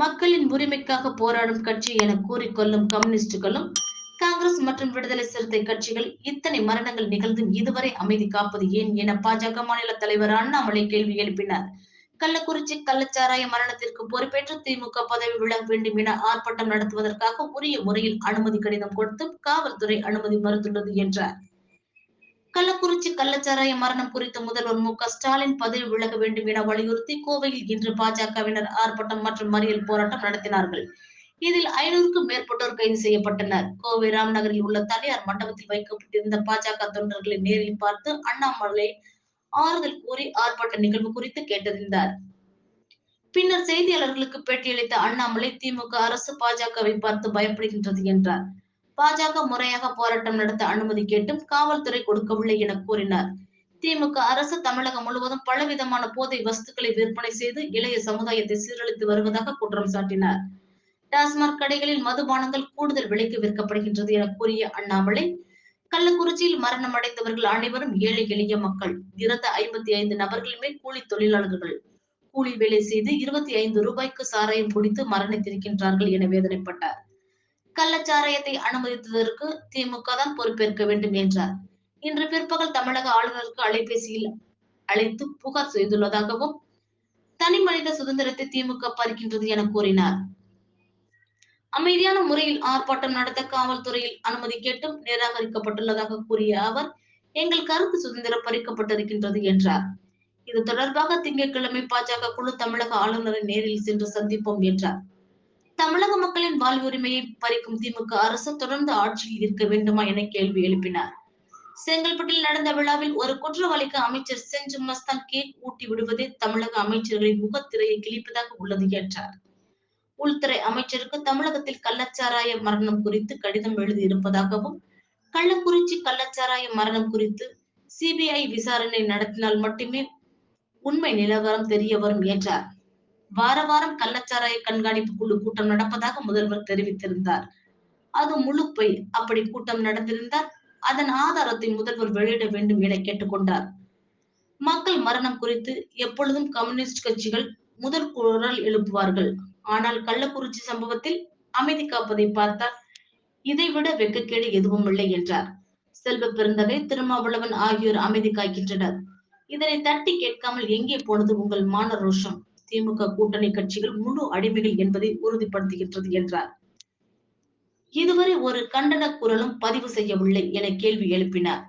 மக்களின் உரிமைக்காக போராடும் கட்சி என கூறிக்கொள்ளும் கம்யூனிஸ்டுகளும் காங்கிரஸ் மற்றும் விடுதலை சிறுத்தை கட்சிகள் இத்தனை மரணங்கள் நிகழ்ந்தும் இதுவரை அமைதி காப்பது ஏன் என பாஜக மாநில தலைவர் அண்ணாமலை கேள்வி எழுப்பினார். கள்ளக்குறிச்சி கள்ளச்சாராய மரணத்திற்கு பொறுப்பேற்று திமுக பதவி விழ வேண்டும் என ஆர்ப்பாட்டம் நடத்துவதற்காக உரிய முறையில் அனுமதி கடிதம் கொடுத்தும் காவல்துறை அனுமதி மறுத்துள்ளது என்றார். கள்ளக்குறிச்சி கள்ளச்சாராய மரணம் குறித்து முதல்வர் மு க ஸ்டாலின் பதவி விலக வேண்டும் என வலியுறுத்தி கோவையில் இன்று பாஜகவினர் ஆர்ப்பாட்டம் மற்றும் மறியல் போராட்டம் நடத்தினார்கள். இதில் ஐநூறுக்கும் மேற்பட்டோர் கைது செய்யப்பட்டனர். கோவை ராம்நகரில் உள்ள தனியார் மண்டபத்தில் வைக்கப்பட்டிருந்த பாஜக தொண்டர்களை நேரில் பார்த்து அண்ணாமலை ஆறுதல் கூறி ஆர்ப்பாட்ட நிகழ்வு குறித்து கேட்டறிந்தார். பின்னர் செய்தியாளர்களுக்கு பேட்டியளித்த அண்ணாமலை திமுக அரசு பாஜகவை பார்த்து பயப்படுகின்றது என்றார். பாஜக முறையாக போராட்டம் நடத்த அனுமதி கேட்டும் காவல்துறை கொடுக்கவில்லை என கூறினார். திமுக அரசு தமிழகம் முழுவதும் பலவிதமான போதை வஸ்துக்களை விற்பனை செய்து இளைய சமுதாயத்தை சீரழித்து வருவதாக குற்றம் சாட்டினார். டாஸ்மாக் கடைகளில் மதுபானங்கள் கூடுதல் விலைக்கு விற்கப்படுகின்றது என கூறிய அண்ணாமலை கள்ளக்குறிச்சியில் மரணம் அடைந்தவர்கள் அனைவரும் ஏழை எளிய மக்கள் இறந்த ஐம்பத்தி ஐந்து நபர்களுமே கூலி தொழிலாளர்கள். கூலி வேலை செய்து இருபத்தி ஐந்து ரூபாய்க்கு சாராயம் குடித்து மரணித்திருக்கின்றார்கள் என வேதனைப்பட்டார். கள்ளச்சாராயத்தை அனுமதித்ததற்கு திமுக தான் பொறுப்பேற்க வேண்டும் என்றார். இன்று பிற்பகல் தமிழக ஆளுநருக்கு அலைபேசியில் அழைத்து புகார் செய்துள்ளதாகவும் தனி மனித சுதந்திரத்தை திமுக பறிக்கின்றது என கூறினார். அமைதியான முறையில் ஆர்ப்பாட்டம் நடத்த காவல்துறையில் அனுமதி கேட்டும் நிராகரிக்கப்பட்டுள்ளதாக கூறிய அவர் எங்கள் கருத்து சுதந்திரம் பறிக்கப்பட்டிருக்கின்றது என்றார். இது தொடர்பாக திங்கட்கிழமை பாஜக குழு தமிழக ஆளுநரை நேரில் சென்று சந்திப்போம் என்றார். தமிழக மக்களின் வாழ்வுரிமையை பறிக்கும் திமுக அரசு தொடர்ந்து ஆட்சியில் இருக்க வேண்டுமா என கேள்வி எழுப்பினார். செங்கல்பட்டில் நடந்த விழாவில் ஒரு குற்றவாளிக்கு அமைச்சர் செஞ்சு மஸ்தான் கேக் ஊட்டி விடுவதே தமிழக அமைச்சர்களின் முகத்திரையை கிழிப்பதாக உள்ளது என்றார். உள்துறை அமைச்சருக்கு தமிழகத்தில் கள்ளச்சாராய மரணம் குறித்து கடிதம் எழுதியிருப்பதாகவும் கள்ளக்குறிச்சி கள்ளச்சாராய மரணம் குறித்து சிபிஐ விசாரணை நடத்தினால் மட்டுமே உண்மை நிலவரம் தெரிய வரும் என்றார். வார வாரம் கள்ளச்சாராய கண்காணிப்பு குழு கூட்டம் நடப்பதாக முதல்வர் தெரிவித்திருந்தார். அது முழு பொய். அப்படி கூட்டம் நடந்திருந்தால் அதன் ஆதாரத்தை முதல்வர் வெளியிட வேண்டும் என கேட்டுக்கொண்டார். மக்கள் மரணம் குறித்து எப்பொழுதும் கம்யூனிஸ்ட் கட்சிகள் முதல் குரல் எழுப்புவார்கள். ஆனால் கள்ளக்குறிச்சி சம்பவத்தில் அமைதி காப்பதை பார்த்தால் இதைவிட வெக்கக்கேடு எதுவும் இல்லை என்றார். செல்வ பெருந்தகை திருமாவளவன் ஆகியோர் அமைதி காக்கின்றனர். இதனை தட்டி கேட்காமல் எங்கே போனது உங்கள் மான ரோஷம்? திமுக கூட்டணி கட்சிகள் முழு அடிமைகள் என்பதை உறுதிப்படுத்துகின்றது என்றார். இதுவரை ஒரு கண்டன குரலும் பதிவு செய்யவில்லை என கேள்வி எழுப்பினார்.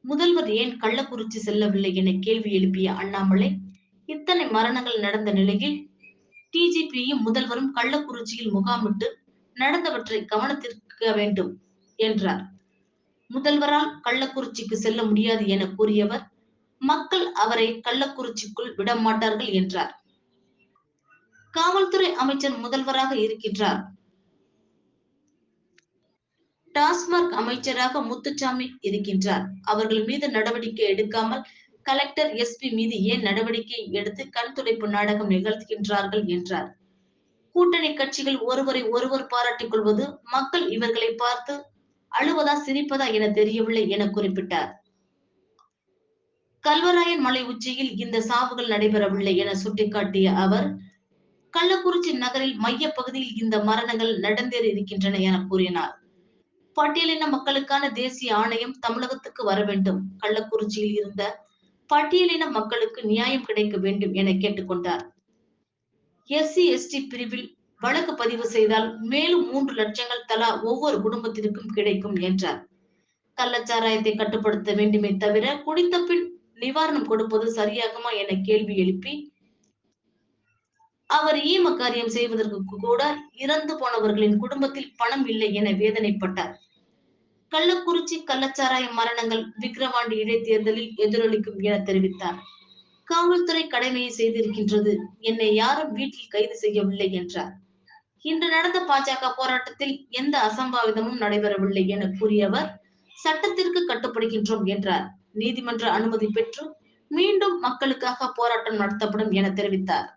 முதல்வர் ஏன் கள்ளக்குறிச்சி செல்லவில்லை என கேள்வி எழுப்பிய அண்ணாமலை இத்தனை மரணங்கள் நடந்த நிலையில் டிஜிபியும் முதல்வரும் கள்ளக்குறிச்சியில் முகாமிட்டு நடந்தவற்றை கவனத்திற்க வேண்டும் என்றார். முதல்வரால் கள்ளக்குறிச்சிக்கு செல்ல முடியாது என கூறியவர் மக்கள் அவரை கள்ளக்குறிச்சிக்குள் விட மாட்டார்கள் என்றார். காவல்துறை அமைச்சர் முதல்வராக இருக்கின்றார். டாஸ்மாக் அமைச்சராக முத்துச்சாமி இருக்கின்றார். அவர்கள் மீது நடவடிக்கை எடுக்காமல் கலெக்டர் எஸ்பி மீது ஏன் நடவடிக்கை எடுத்து கண் துடைப்பு நாடகம் நிகழ்த்துகின்றார்கள் என்றார். கூட்டணி கட்சிகள் ஒருவரை ஒருவர் பாராட்டிக் கொள்வது மக்கள் இவர்களை பார்த்து அழுவதா சிரிப்பதா என தெரியவில்லை என குறிப்பிட்டார். கல்வராயன் மலை உச்சியில் இந்த சாவுகள் நடைபெறவில்லை என சுட்டிக்காட்டிய அவர் கள்ளக்குறிச்சி நகரில் மைய பகுதியில் இந்த மரணங்கள் நடந்தேறி இருக்கின்றன என கூறினார். பட்டியலின மக்களுக்கான தேசிய ஆணையம் தமிழகத்துக்கு வர வேண்டும். கள்ளக்குறிச்சியில் இருந்த பட்டியலின மக்களுக்கு நியாயம் கிடைக்க வேண்டும் என கேட்டுக்கொண்டார். எஸ்சி எஸ்டி பிரிவில் வழக்கு பதிவு செய்தால் மேலும் மூன்று லட்சங்கள் தலா ஒவ்வொரு குடும்பத்திற்கும் கிடைக்கும் என்றார். கள்ளச்சாராயத்தை கட்டுப்படுத்த வேண்டுமே தவிர குடித்த பின் நிவாரணம் கொடுப்பது சரியாகுமா என கேள்வி எழுப்பி அவர் ஈம காரியம் செய்வதற்கு கூட இறந்து போனவர்களின் குடும்பத்தில் பணம் இல்லை என வேதனைப்பட்டார். கள்ளக்குறிச்சி கள்ளச்சாராய மரணங்கள் விக்கிரவாண்டி இடைத்தேர்தலில் எதிரொலிக்கும் என தெரிவித்தார். காவல்துறை கடமையை செய்திருக்கின்றது. என்னை யாரும் வீட்டில் கைது செய்யவில்லை என்றார். இன்று நடந்த பாஜக போராட்டத்தில் எந்த அசம்பாவிதமும் நடைபெறவில்லை என கூறியவர் சட்டத்திற்கு கட்டுப்படுகின்றோம் என்றார். நீதிமன்ற அனுமதி பெற்று மீண்டும் மக்களுக்காக போராட்டம் நடத்தப்படும் என தெரிவித்தார்.